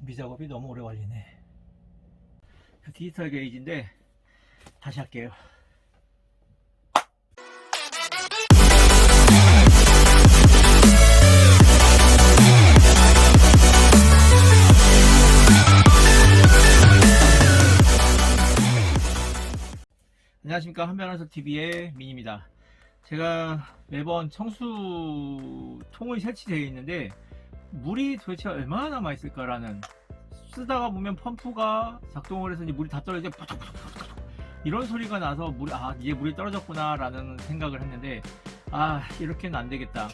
준비 작업이 너무 오래 걸리네. 그 디지털 게이지인데 다시 할게요. 안녕하십니까 한변한서 TV의 민입니다. 제가 매번 청수통을 설치되어 있는데 물이 도대체 얼마나 남아 있을까라는 쓰다가 보면 펌프가 작동을 해서 이제 물이 다 떨어져 이런 소리가 나서 물이 아 이제 물이 떨어졌구나라는 생각을 했는데 아 이렇게는 안 되겠다.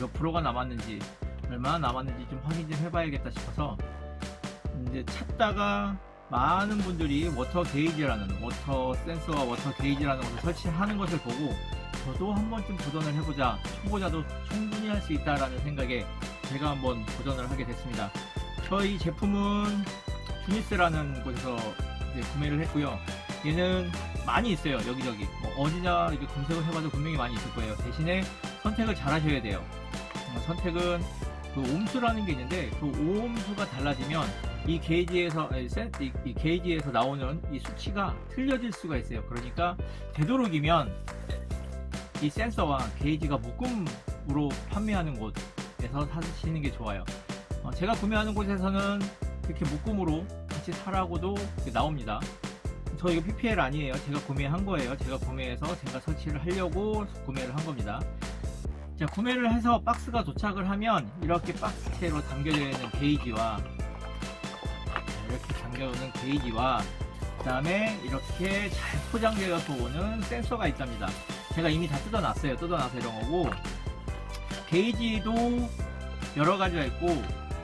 몇 프로가 남았는지 얼마나 남았는지 좀 확인 좀 해봐야겠다 싶어서 이제 찾다가 많은 분들이 워터 게이지라는 워터 센서와 워터 게이지라는 것을 설치하는 것을 보고 저도 한 번쯤 도전을 해보자 초보자도 충분히 할 수 있다라는 생각에 제가 한번 도전을 하게 됐습니다. 저희 제품은 주니스라는 곳에서 구매를 했고요. 얘는 많이 있어요 여기저기 뭐 어디나 이렇게 검색을 해봐도 분명히 많이 있을 거예요. 대신에 선택을 잘 하셔야 돼요. 어, 선택은 그 옴수라는 게 있는데 그 옴수가 달라지면 이 게이지에서 이, 이 게이지에서 나오는 이 수치가 틀려질 수가 있어요. 그러니까 되도록이면 이 센서와 게이지가 묶음으로 판매하는 곳 에서 사시는 게 좋아요. 어, 제가 구매하는 곳에서는 이렇게 묶음으로 같이 사라고도 나옵니다. 저 이거 PPL 아니에요. 제가 구매한 거예요. 제가 구매해서 제가 설치를 하려고 구매를 한 겁니다. 자, 구매를 해서 박스가 도착을 하면 이렇게 박스채로 담겨져 있는 게이지와 이렇게 담겨오는 게이지와 그 다음에 이렇게 잘 포장되어서 오는 센서가 있답니다. 제가 이미 다 뜯어놨어요. 뜯어놔서 이런 거고 게이지도 여러 가지가 있고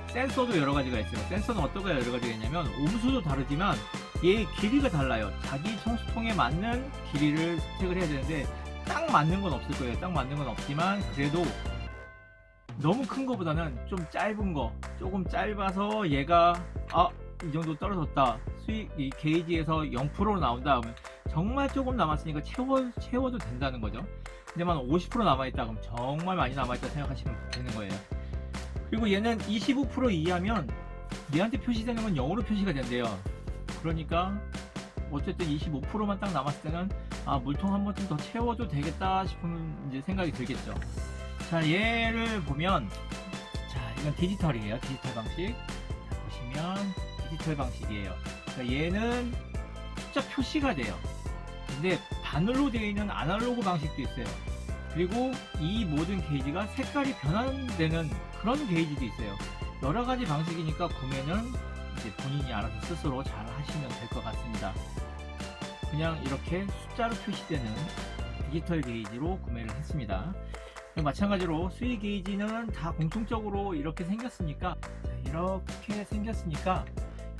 센서도 여러 가지가 있어요. 센서는 거 여러 가지가 있냐면 옴수도 다르지만 얘 길이가 달라요. 자기 청수통에 맞는 길이를 선택을 해야 되는데 딱 맞는 건 없을 거예요. 딱 맞는 건 없지만 그래도 너무 큰 거보다는 좀 짧은 거 조금 짧아서 얘가 아 이 정도 떨어졌다 수익 이 게이지에서 0%로 나온다 그러면 정말 조금 남았으니까 채워 채워도 된다는 거죠 근데만 50% 남아있다. 그럼 정말 많이 남아있다 생각하시면 되는 거예요. 그리고 얘는 25% 이하면 얘한테 표시되는 건 0으로 표시가 된대요. 그러니까 어쨌든 25%만 딱 남았을 때는 아 물통 한 번쯤 더 채워도 되겠다 싶은 이제 생각이 들겠죠. 자 얘를 보면 자 이건 디지털이에요. 디지털 방식. 자, 보시면 디지털 방식이에요. 그러니까 얘는 숫자 표시가 돼요. 근데 바늘로 되어 있는 아날로그 방식도 있어요 그리고 이 모든 게이지가 색깔이 변환되는 그런 게이지도 있어요. 여러 가지 방식이니까 구매는 이제 본인이 알아서 스스로 잘 하시면 될 것 같습니다. 그냥 이렇게 숫자로 표시되는 디지털 게이지로 구매를 했습니다. 마찬가지로 수위 게이지는 다 공통적으로 이렇게 생겼으니까 자, 이렇게 생겼으니까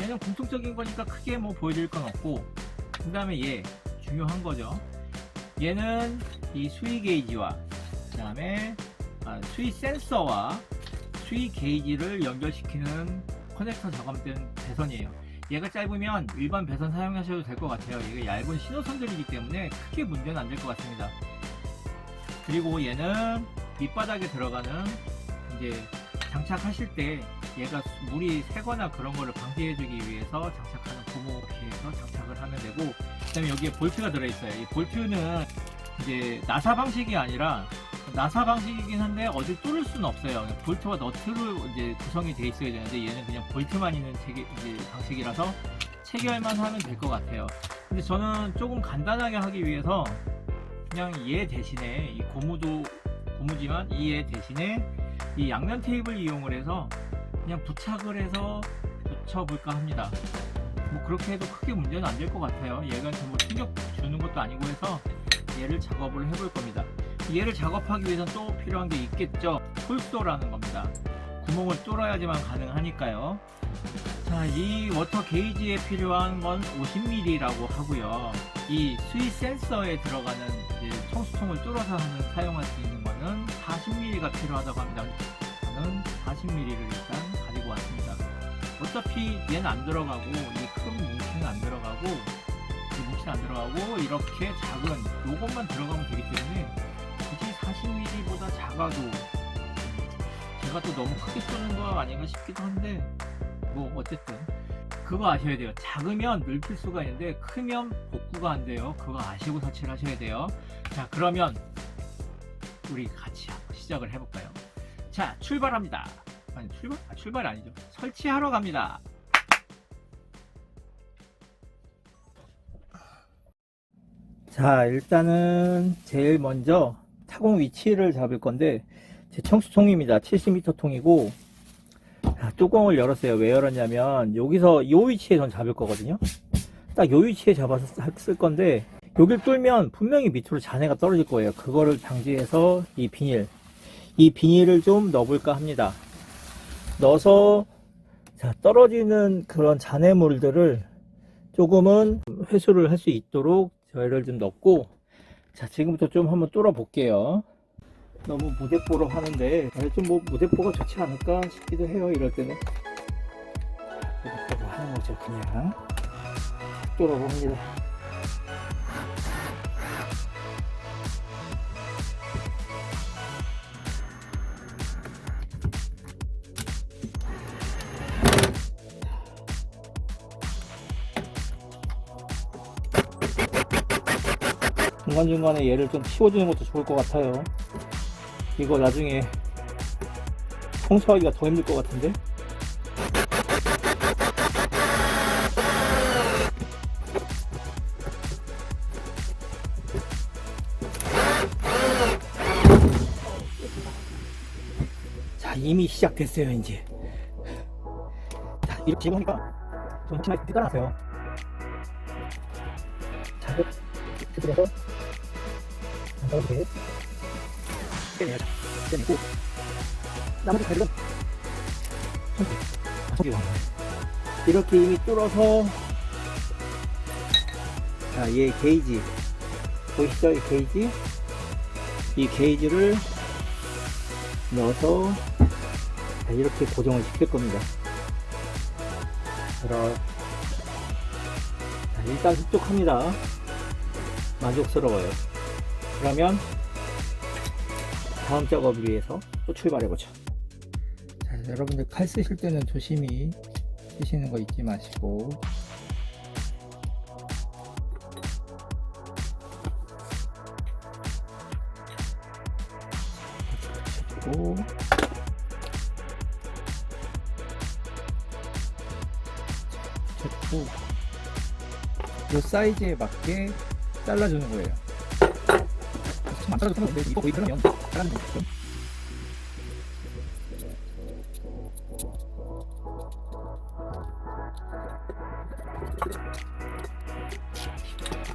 얘는 공통적인 거니까 크게 뭐 보여드릴 건 없고 그 다음에 얘 중요한 거죠 얘는 이 수위 게이지와 그 다음에 아, 수위 센서와 수위 게이지를 연결시키는 커넥터 작업된 배선이에요. 얘가 짧으면 일반 배선 사용하셔도 될 것 같아요. 이게 얇은 신호선들이기 때문에 크게 문제는 안 될 것 같습니다. 그리고 얘는 밑바닥에 들어가는 이제 장착하실 때 얘가 물이 새거나 그런 거를 방지해주기 위해서 장착하는 고무 피해서 장착을 하면 되고 그다음에 여기에 볼트가 들어있어요. 이 볼트는 이제 나사 방식이 아니라 나사 방식이긴 한데 어디 뚫을 수는 없어요. 볼트와 너트로 이제 구성이 돼 있어야 되는데 얘는 그냥 볼트만 있는 체계, 방식이라서 체결만 하면 될 것 같아요. 근데 저는 조금 간단하게 하기 위해서 그냥 얘 대신에 이 고무도 고무지만 이 얘 대신에 이 양면 테이블 이용을 해서 그냥 부착을 해서 붙여볼까 합니다. 뭐 그렇게 해도 크게 문제는 안 될 것 같아요. 얘가 전부 충격 주는 것도 아니고 해서 얘를 작업을 해볼 겁니다. 얘를 작업하기 위해서는 또 필요한 게 있겠죠. 홀소라는 겁니다. 구멍을 뚫어야지만 가능하니까요. 자, 이 워터 게이지에 필요한 건 50mm라고 하고요. 이 수위 센서에 들어가는 이제 청수통을 뚫어서 하는 사용할 수 있는 거는 40mm가 필요하다고 합니다. 저는 40mm를 일단 가지고 왔습니다. 어차피 얘는 안 들어가고 이 큰 뭉치는 안 들어가고 이 뭉치는 안 들어가고 이렇게 작은 요것만 들어가면 되기 때문에 굳이 40mm보다 작아도 제가 또 너무 크게 쓰는 거 아닌가 싶기도 한데 뭐 어쨌든 그거 아셔야 돼요. 작으면 늙힐 수가 있는데 크면 복구가 안 돼요. 그거 아시고 설치를 하셔야 돼요. 자 그러면 우리 같이 시작을 해볼까요? 자 출발합니다. 아니 출발? 아, 출발이 아니죠. 설치하러 갑니다. 자 일단은 제일 먼저 타공 위치를 잡을 건데 제 청수통입니다 70m 통이고 자, 뚜껑을 열었어요 왜 열었냐면 여기서 요 위치에 전 잡을 거거든요 딱요 위치에 잡아서 쓸 건데 여길 뚫면 분명히 밑으로 잔해가 떨어질 거예요 그거를 방지해서 이 비닐 이 비닐을 좀 넣어볼까 합니다 넣어서 자, 떨어지는 그런 잔해물들을 조금은 회수를 할 수 있도록 저희를 좀 넣고 자 지금부터 좀 한번 뚫어 볼게요. 너무 무대뽀로 하는데 좀뭐 무대뽀가 좋지 않을까 싶기도 해요 이럴 때는. 무대뽀로 하는 거죠 그냥. 뚫어 봅니다 중간중간에 얘를 좀 치워주는 것도 좋을 것 같아요. 이거 나중에 청소하기가 더 힘들 것 같은데? 자, 이미 시작됐어요, 이제. 자, 이렇게 좀 치마에 뜯어놨어요. 자, 그래서 이렇게. 빼내고 나머지 가지는 손톱, 아. 이렇게 이미 뚫어서 자, 얘 게이지 보이시죠? 이 게이지 이 게이지를 넣어서 자, 이렇게 고정을 시킬 겁니다. 그럼 자, 일단 흡족합니다. 만족스러워요. 그러면 다음 작업을 위해서 또 출발해보죠. 자, 여러분들 칼 쓰실 때는 조심히 쓰시는 거 잊지 마시고 그리고 이 사이즈에 맞게 잘라주는 거예요. 안 잘라도 상관없는데 이거 거의 그러면 잘라는 거죠.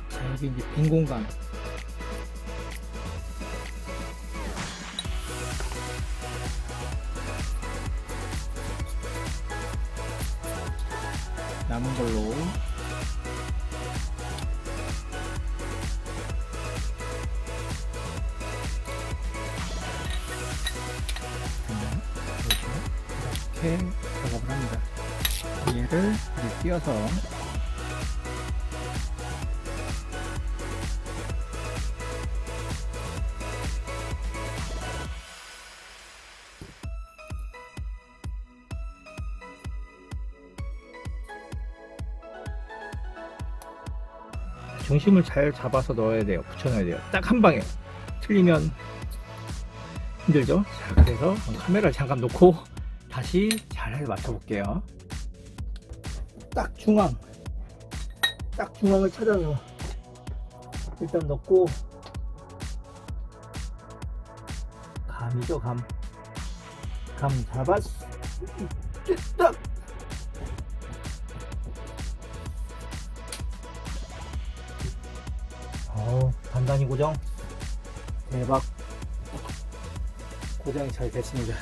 자, 여기 이제 빈 공간. 작업을 합니다. 얘를 이제 띄어서 중심을 잘 잡아서 넣어야 돼요. 붙여놔야 돼요. 딱 한 방에. 틀리면 힘들죠? 자, 그래서 카메라를 잠깐 놓고 다시 잘 맞춰볼게요. 딱 중앙. 딱 중앙을 찾아서 일단 넣고 감이죠, 감. 감 잡았어. 딱! 어우, 단단히 고정. 대박. 고정이 잘 됐습니다.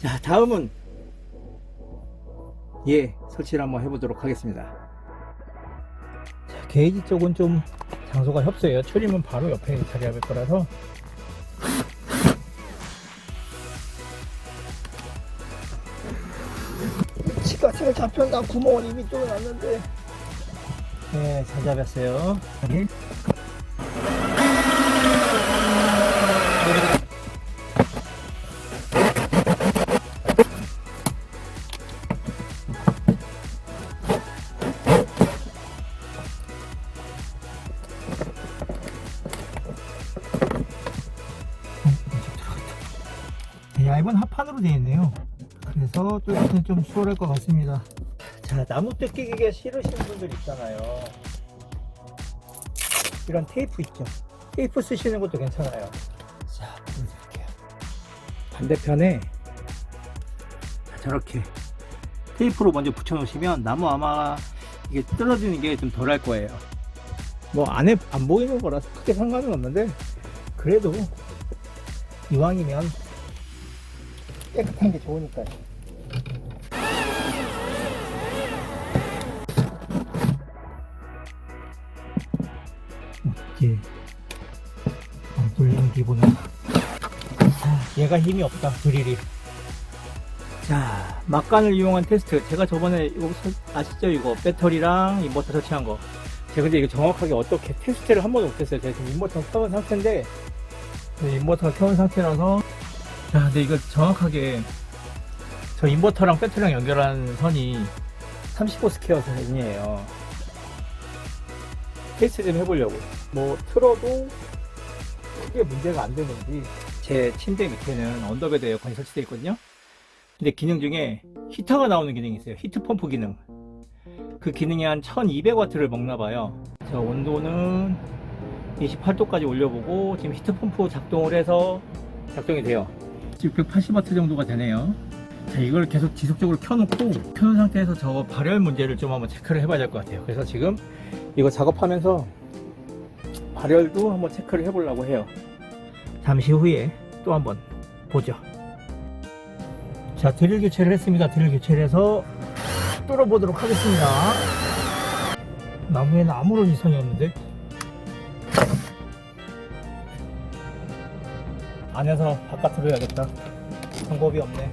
자, 다음은 예, 설치를 한번 해보도록 하겠습니다. 자, 게이지 쪽은 좀 장소가 협소해요. 트림은 바로 옆에 자리할 거라서 치가 잘 잡혔나 구멍은 이미 뚫어놨는데 네, 잘 잡았어요. 판으로 되어 있네요. 그래서 뚫기는 좀 수월할 것 같습니다. 자, 나무 뜯기기가 싫으신 분들 있잖아요. 이런 테이프 있죠. 테이프 쓰시는 것도 괜찮아요. 자, 보여드릴게요. 반대편에 자, 저렇게 테이프로 먼저 붙여 놓으시면 나무 아마 이게 떨어지는 게 좀 덜 할 거예요. 뭐 안에 안 보이는 거라서 크게 상관은 없는데 그래도 이왕이면 깨끗한 게 좋으니까요. 어떻게 안 뚫리는 기분은? 자, 얘가 힘이 없다 드릴이. 자 막간을 이용한 테스트. 제가 저번에 이거 서- 아시죠? 이거 배터리랑 인버터 설치한 거. 제가 근데 이거 정확하게 어떻게 테스트를 한 번도 못했어요. 제가 지금 인버터 켜온 상태인데 네, 인버터가 켜온 상태라서 자 근데 이거 정확하게 저 인버터랑 배터리랑 연결한 선이 35 스퀘어 선이에요. 테스트 좀 해보려고. 뭐 틀어도 크게 문제가 안 되는지 제 침대 밑에는 언더베드 에어컨이 설치되어 있거든요. 근데 기능 중에 히터가 나오는 기능이 있어요. 히트 펌프 기능. 그 기능이 한 1200W를 먹나 봐요. 자 온도는 28도까지 올려보고 지금 히트 펌프 작동을 해서 작동이 돼요 680W 정도가 되네요. 자 이걸 계속 지속적으로 켜놓고 켜놓은 상태에서 저거 발열 문제를 좀 한번 체크를 해봐야 될 것 같아요. 그래서 지금 이거 작업하면서 발열도 한번 체크를 해보려고 해요. 잠시 후에 또 한번 보죠. 자 드릴 교체를 했습니다. 드릴 교체를 해서 뚫어보도록 하겠습니다. 나무에는 아무런 이상이 없는데 안에서 바깥으로 해야겠다. 방법이 없네.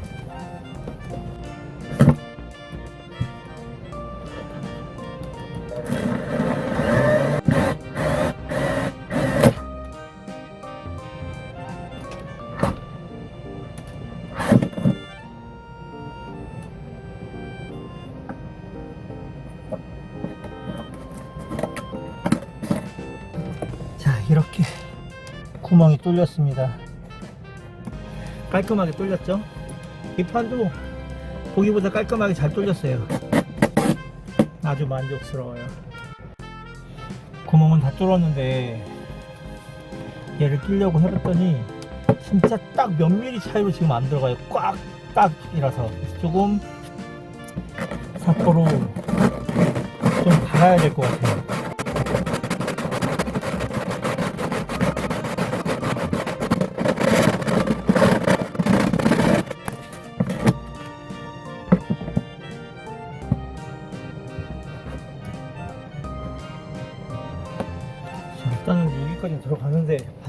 자 이렇게 구멍이 뚫렸습니다 깔끔하게 뚫렸죠? 뒷판도 보기보다 깔끔하게 잘 뚫렸어요. 아주 만족스러워요. 구멍은 다 뚫었는데 얘를 끼려고 해봤더니 진짜 딱 몇 미리 차이로 지금 안 들어가요. 꽉 딱이라서. 조금 사포로 좀 갈아야 될 것 같아요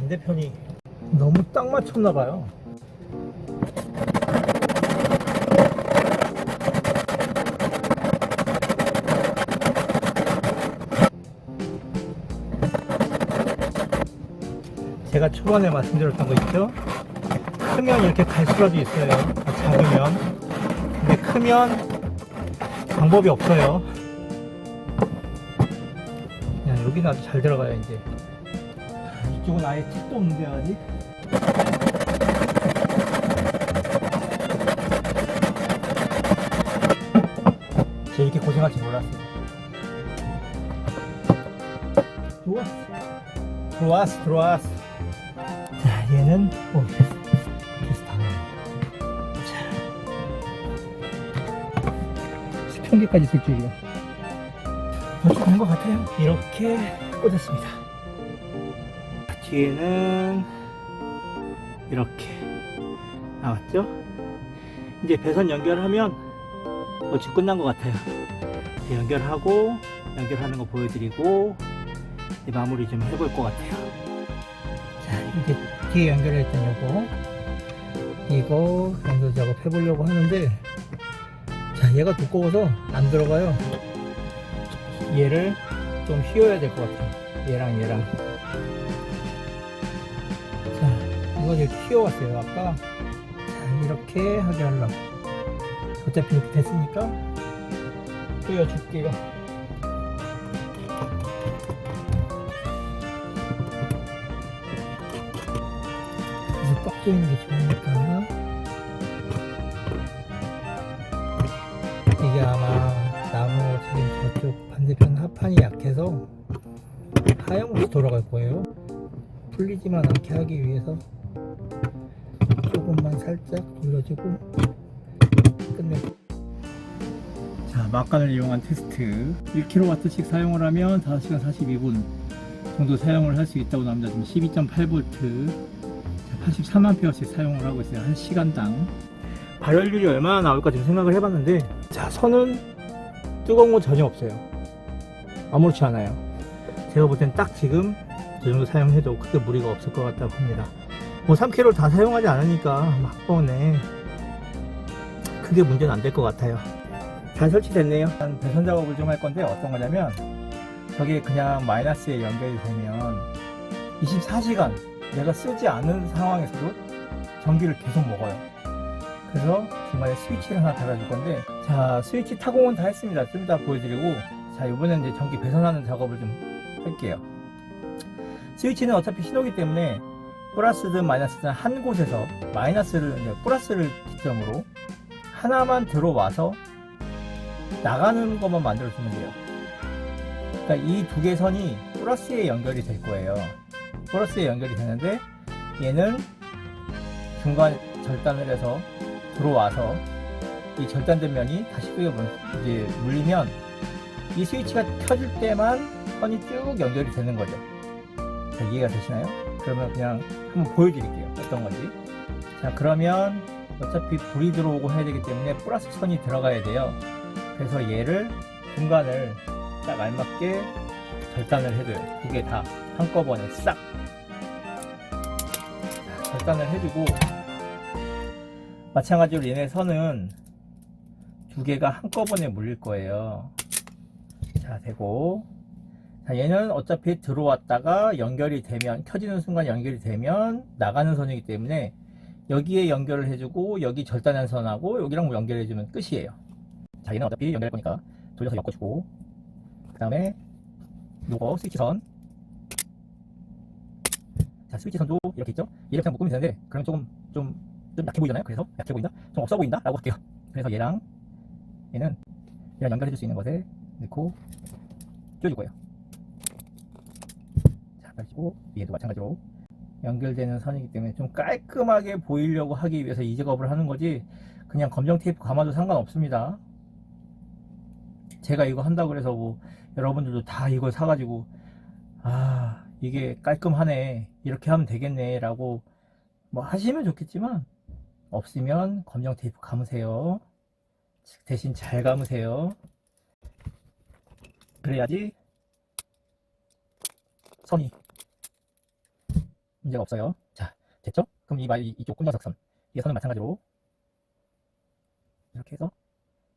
반대편이 너무 딱 맞췄나 봐요. 제가 초반에 말씀드렸던 거 있죠? 크면 이렇게 갈 수라도 있어요. 작으면. 근데 크면 방법이 없어요. 그냥 여기는 아주 잘 들어가요 이제 이쪽은 아예 팁도 없는데 아직. 제가 이렇게 고생할 줄 몰랐어요. 들어왔어. 들어왔어 들어왔어. 자 얘는 오 그래서 다 나와요 자. 수평기까지 쓸 줄이야. 벌써 된것 같아요. 이렇게 꽂았습니다. 뒤에는 이렇게 나왔죠? 이제 배선 연결하면 어찌 끝난 것 같아요. 연결하고 연결하는 거 보여드리고 마무리 좀 해볼 것 같아요. 자, 이제 뒤에 연결했던 요거 이거 연결 작업 해보려고 하는데 자, 얘가 두꺼워서 안 들어가요. 얘를 좀 휘어야 될 것 같아요. 얘랑 얘랑. 종일 키워왔어요. 아까 자, 이렇게 하게 하려고. 어차피 이렇게 됐으니까 보여줄게요. 꺾이는 게 좋으니까 이게 아마 나무 지금 저쪽 반대편 하판이 약해서 하향으로 돌아갈 거예요. 풀리지만 않게 하기 위해서. 조금만 살짝 돌려주고 끝내. 자, 막간을 이용한 테스트 1kW씩 사용을 하면 5시간 42분 정도 사용을 할 수 있다고 나옵니다. 지금 12.8V 83A씩 사용을 하고 있어요. 1시간당. 발열률이 얼마나 나올까 지금 생각을 해봤는데 자, 선은 뜨거운 건 전혀 없어요. 아무렇지 않아요. 제가 볼 땐 딱 지금 저 정도 사용해도 크게 무리가 없을 것 같다고 봅니다. 뭐 3kg를 다 사용하지 않으니까 막 번에 크게 문제는 안 될 것 같아요. 잘 설치됐네요. 배선 작업을 좀 할 건데 어떤 거냐면 저게 그냥 마이너스에 연결이 되면 24시간 내가 쓰지 않은 상황에서도 전기를 계속 먹어요. 그래서 중간에 스위치를 하나 달아줄 건데 자 스위치 타공은 다 했습니다. 좀 이따 보여드리고 자 이번엔 이제 전기 배선하는 작업을 좀 할게요. 스위치는 어차피 신호기 때문에 플러스든 마이너스든 한 곳에서 마이너스를 이제 플러스를 기점으로 하나만 들어와서 나가는 것만 만들어 주면 돼요. 그러니까 이 두 개 선이 플러스에 연결이 될 거예요. 플러스에 연결이 되는데 얘는 중간 절단을 해서 들어와서 이 절단된 면이 다시 끄게 이제 물리면 이 스위치가 켜질 때만 선이 쭉 연결이 되는 거죠. 자, 이해가 되시나요? 그러면 그냥 한번 보여드릴게요. 어떤 건지. 자, 그러면 어차피 불이 들어오고 해야 되기 때문에 플러스 선이 들어가야 돼요. 그래서 얘를 중간을 딱 알맞게 절단을 해줘요. 두개다 한꺼번에 싹 자, 절단을 해주고 마찬가지로 얘네 선은 두 개가 한꺼번에 물릴 거예요. 자 되고 자, 얘는 어차피 들어왔다가 연결이 되면 켜지는 순간 연결이 되면 나가는 선이기 때문에 여기에 연결을 해주고 여기 절단한 선하고 여기랑 연결해주면 끝이에요. 자 얘는 어차피 연결할 거니까 돌려서 엮어주고 그 다음에 요거 스위치 선. 자, 스위치 선도 이렇게 있죠? 얘를 그냥 묶으면 되는데, 그러면 조금, 좀, 좀 약해 보이잖아요? 그래서, 약해 보인다? 좀 없어 보인다? 라고 할게요. 그래서 얘랑, 얘는, 얘랑 연결해 줄 수 있는 것에 넣고, 껴줄 거예요. 자, 그리고 얘도 마찬가지로 연결되는 선이기 때문에 좀 깔끔하게 보이려고 하기 위해서 이 작업을 하는 거지, 그냥 검정 테이프 감아도 상관없습니다. 제가 이거 한다고 그래서 뭐, 여러분들도 다 이걸 사가지고 아 이게 깔끔하네 이렇게 하면 되겠네 라고 뭐 하시면 좋겠지만 없으면 검정 테이프 감으세요 대신 잘 감으세요 그래야지 선이 문제가 없어요 자 됐죠? 그럼 이말 이쪽 끈적선 이 선은 마찬가지로 이렇게 해서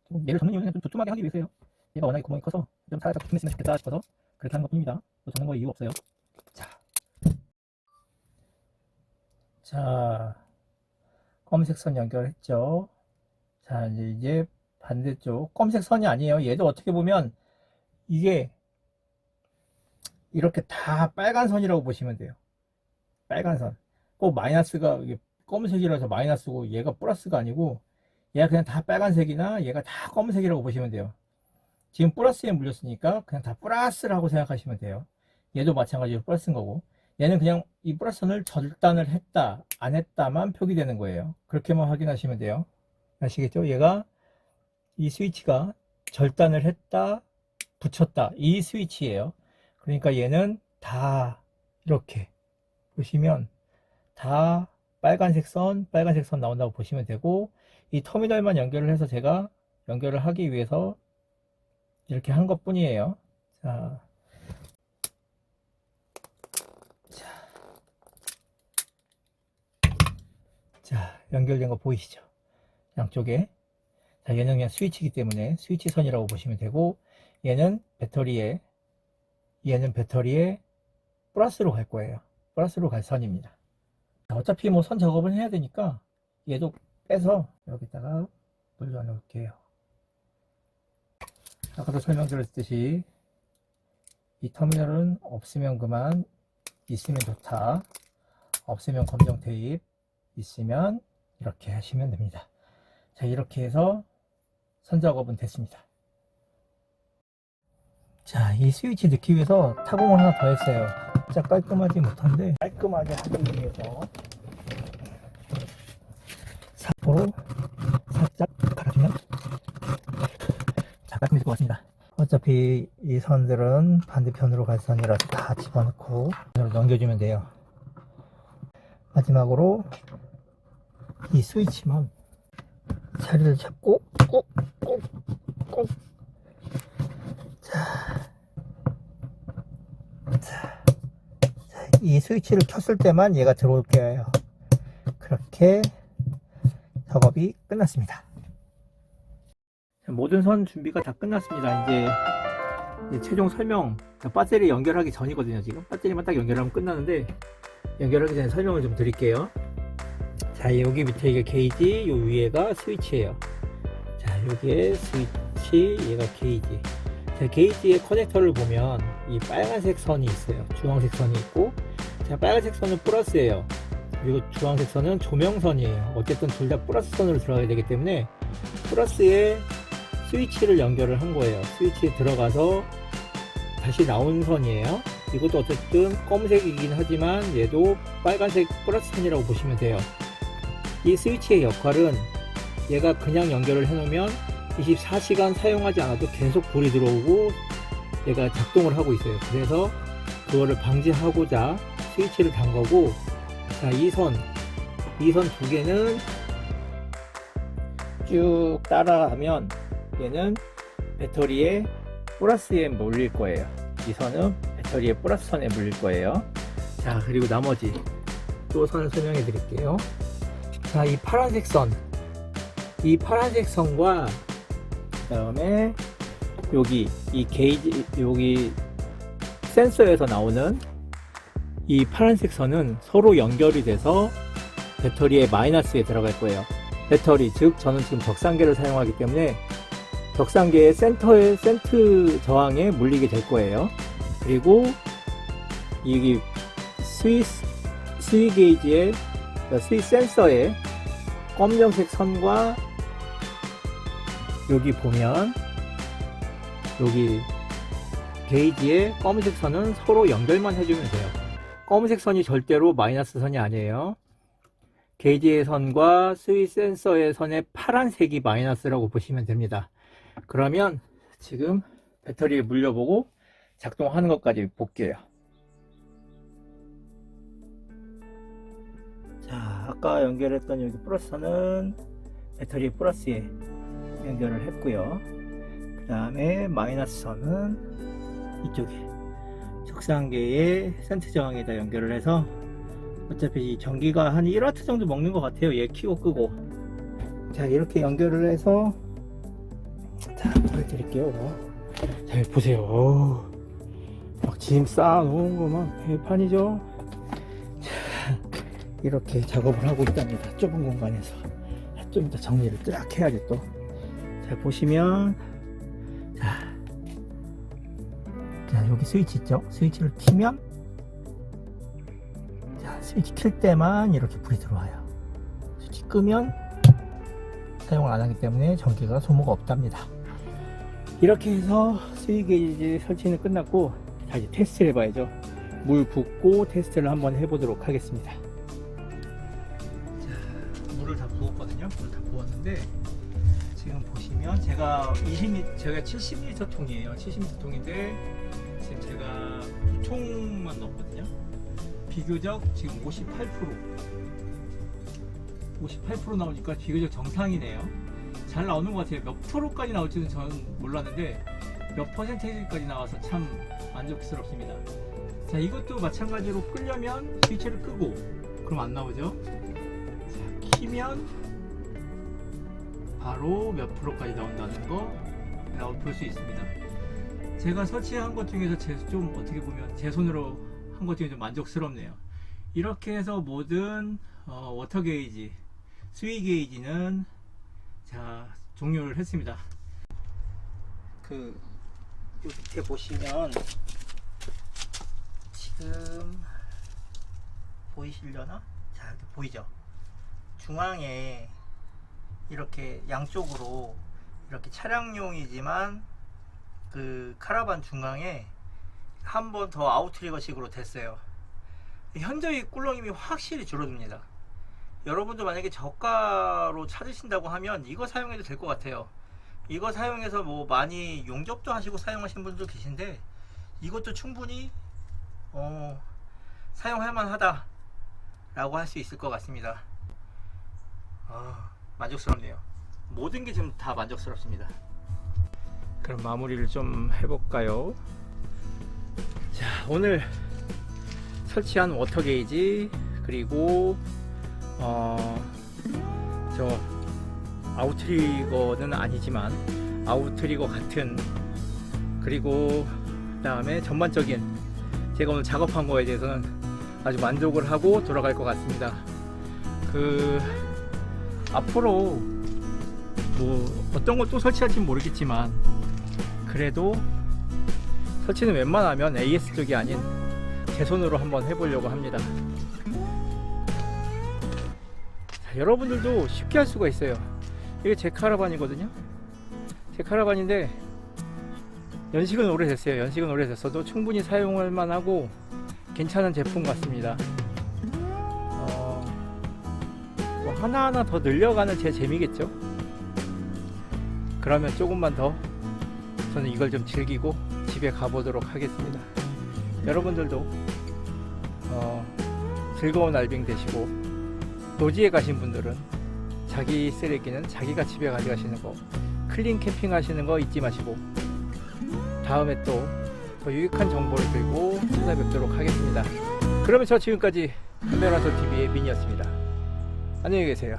좀 얘를 접는 이유는 좀 두툼하게 하기 위해서요 얘가 워낙에 구멍이 커서 좀 살짝 붙으면 좋겠다 싶어서 그렇게 하는 것 뿐입니다. 또 저는 거 이유 없어요. 자. 자. 검색 선 연결했죠. 자, 이제, 이제 반대쪽. 검색 선이 아니에요. 얘도 어떻게 보면 이게 이렇게 다 빨간 선이라고 보시면 돼요. 빨간 선. 꼭 마이너스가 검은색이라서 마이너스고 얘가 플러스가 아니고 얘가 그냥 다 빨간색이나 얘가 다 검은색이라고 보시면 돼요. 지금 플러스에 물렸으니까 그냥 다 플러스라고 생각하시면 돼요. 얘도 마찬가지로 플러스인 거고 얘는 그냥 이 플러스선을 절단을 했다 안 했다만 표기되는 거예요. 그렇게만 확인하시면 돼요. 아시겠죠? 얘가 이 스위치가 절단을 했다 붙였다 이 스위치예요. 그러니까 얘는 다 이렇게 보시면 다 빨간색 선 빨간색 선 나온다고 보시면 되고 이 터미널만 연결을 해서 제가 연결을 하기 위해서 이렇게 한 것 뿐이에요. 자. 자. 자, 연결된 거 보이시죠? 양쪽에. 자, 얘는 그냥 스위치이기 때문에 스위치 선이라고 보시면 되고, 얘는 배터리에, 얘는 배터리에 플러스로 갈 거예요. 플러스로 갈 선입니다. 자, 어차피 뭐 선 작업을 해야 되니까, 얘도 빼서 여기다가 돌려 놓을게요. 아까도 설명드렸듯이 이 터미널은 없으면 그만 있으면 좋다 없으면 검정 테이프 있으면 이렇게 하시면 됩니다 자 이렇게 해서 선 작업은 됐습니다 자, 이 스위치 넣기 위해서 타공을 하나 더 했어요. 진짜 깔끔하지 못한데 깔끔하게 하기 위해서 사포로 살짝 갈아주면 자, 깔끔해질 것 같습니다. 어차피 이 선들은 반대편으로 갈 선이라서 다 집어넣고 넘겨주면 돼요. 마지막으로 이 스위치만 자리를 잡고 꼭꼭꼭 자, 자, 자, 이 스위치를 켰을 때만 얘가 들어올 거예요. 그렇게 작업이 끝났습니다. 모든 선 준비가 다 끝났습니다. 이제, 이제 최종 설명, 배터리 연결하기 전이거든요. 지금 배터리만 딱 연결하면 끝나는데 연결하기 전에 설명을 좀 드릴게요. 자, 여기 밑에 이게 게이지, 요 위에가 스위치예요. 자, 여기에 스위치, 얘가 게이지. 자, 게이지의 커넥터를 보면 이 빨간색 선이 있어요. 주황색 선이 있고, 자, 빨간색 선은 플러스예요. 그리고 주황색 선은 조명선이에요. 어쨌든 둘 다 플러스 선으로 들어가야 되기 때문에 플러스에 스위치를 연결을 한 거예요. 스위치에 들어가서 다시 나온 선이에요. 이것도 어쨌든 검은색이긴 하지만 얘도 빨간색 플러스 선이라고 보시면 돼요. 이 스위치의 역할은 얘가 그냥 연결을 해놓으면 24시간 사용하지 않아도 계속 불이 들어오고 얘가 작동을 하고 있어요. 그래서 그거를 방지하고자 스위치를 단 거고 자, 이 선, 이선두 개는 쭉 따라가면 얘는 배터리에 플러스에 몰릴 거예요. 이 선은 배터리에 플러스 선에 물릴 거예요. 자, 그리고 나머지 또 선을 설명해 드릴게요. 자, 이 파란색 선. 이 파란색 선과 그 다음에 여기 이 게이지 여기 센서에서 나오는 이 파란색 선은 서로 연결이 돼서 배터리의 마이너스에 들어갈 거예요. 배터리 즉 저는 지금 적상계를 사용하기 때문에 적상계의 센터의 센트 저항에 물리게 될 거예요. 그리고 이 스위 스위 게이지의 스위 센서의 검정색 선과 여기 보면 여기 게이지의 검은색 선은 서로 연결만 해주면 돼요. 검은색 선이 절대로 마이너스 선이 아니에요. 게이지의 선과 스위 센서의 선의 파란색이 마이너스라고 보시면 됩니다. 그러면 지금 배터리에 물려보고 작동하는 것까지 볼게요. 자, 아까 연결했던 여기 플러스는 배터리 플러스에 연결을 했고요. 그 다음에 마이너스 선은 이쪽에 적상계의 센트 저항에다 연결을 해서 어차피 이 전기가 한 1W 정도 먹는 것 같아요. 얘 키고 끄고. 자, 이렇게 연결을 해서 자, 보여드릴게요. 자, 보세요. 어우, 막 짐 쌓아놓은 거막 개판이죠. 자, 이렇게 작업을 하고 있답니다. 좁은 공간에서. 좀 이따 정리를 쫙 해야지 또. 자, 보시면, 자, 여기 스위치 있죠? 스위치를 키면, 자, 스위치 킬 때만 이렇게 불이 들어와요. 스위치 끄면, 사용을 안 하기 때문에 전기가 소모가 없답니다. 이렇게 해서 스위 게이지 설치는 끝났고, 자, 이제 테스트를 해봐야죠. 물 붓고 테스트를 한번 해보도록 하겠습니다. 자, 물을 다 부었거든요. 물을 다 부었는데, 지금 보시면 제가 20리, 제가 70리터 통이에요. 70리터 통인데 통만 넣었거든요. 비교적 지금 58% 58% 나오니까 비교적 정상이네요. 잘 나오는 것 같아요. 몇 프로까지 나올지는 저는 몰랐는데 몇 퍼센테이지까지 나와서 참 만족스럽습니다. 자, 이것도 마찬가지로 끄려면 스위치를 끄고 그럼 안 나오죠? 자, 키면 바로 몇 프로까지 나온다는 거볼수 있습니다. 제가 설치한 것 중에서 제, 좀 어떻게 보면 제 손으로 한 것 중에 좀 만족스럽네요. 이렇게 해서 모든 어, 워터 게이지, 스위 게이지는 자 종료를 했습니다. 그요 밑에 보시면 지금 보이시려나? 자 이렇게 보이죠? 중앙에 이렇게 양쪽으로 이렇게 차량용이지만 그 카라반 중앙에 한 번 더 아웃트리거식으로 됐어요. 현저히 꿀렁임이 확실히 줄어듭니다. 여러분도 만약에 저가로 찾으신다고 하면 이거 사용해도 될 것 같아요. 이거 사용해서 뭐 많이 용접도 하시고 사용하시는 분도 계신데 이것도 충분히 어, 사용할 만하다 라고 할 수 있을 것 같습니다. 아, 만족스럽네요. 모든 게 지금 다 만족스럽습니다. 그럼 마무리를 좀 해볼까요? 자, 오늘 설치한 워터 게이지 그리고 어, 저 아웃트리거는 아니지만 아웃트리거 같은 그리고 그 다음에 전반적인 제가 오늘 작업한 거에 대해서는 아주 만족을 하고 돌아갈 것 같습니다. 그 앞으로 뭐 어떤 걸 또 설치할지 모르겠지만 그래도 설치는 웬만하면 AS 쪽이 아닌 제 손으로 한번 해보려고 합니다. 자, 여러분들도 쉽게 할 수가 있어요. 이게 제 카라반이거든요. 제 카라반인데 연식은 오래됐어요. 연식은 오래됐어도 충분히 사용할 만하고 괜찮은 제품 같습니다. 어, 뭐 하나하나 더 늘려가는 제 재미겠죠. 그러면 조금만 더 저는 이걸 좀 즐기고 집에 가보도록 하겠습니다. 여러분들도 어, 즐거운 알빙 되시고 노지에 가신 분들은 자기 쓰레기는 자기가 집에 가져가시는 거 클린 캠핑 하시는 거 잊지 마시고 다음에 또 더 유익한 정보를 들고 찾아뵙도록 하겠습니다. 그러면 저 지금까지 한별화서 TV의 민이었습니다. 안녕히 계세요.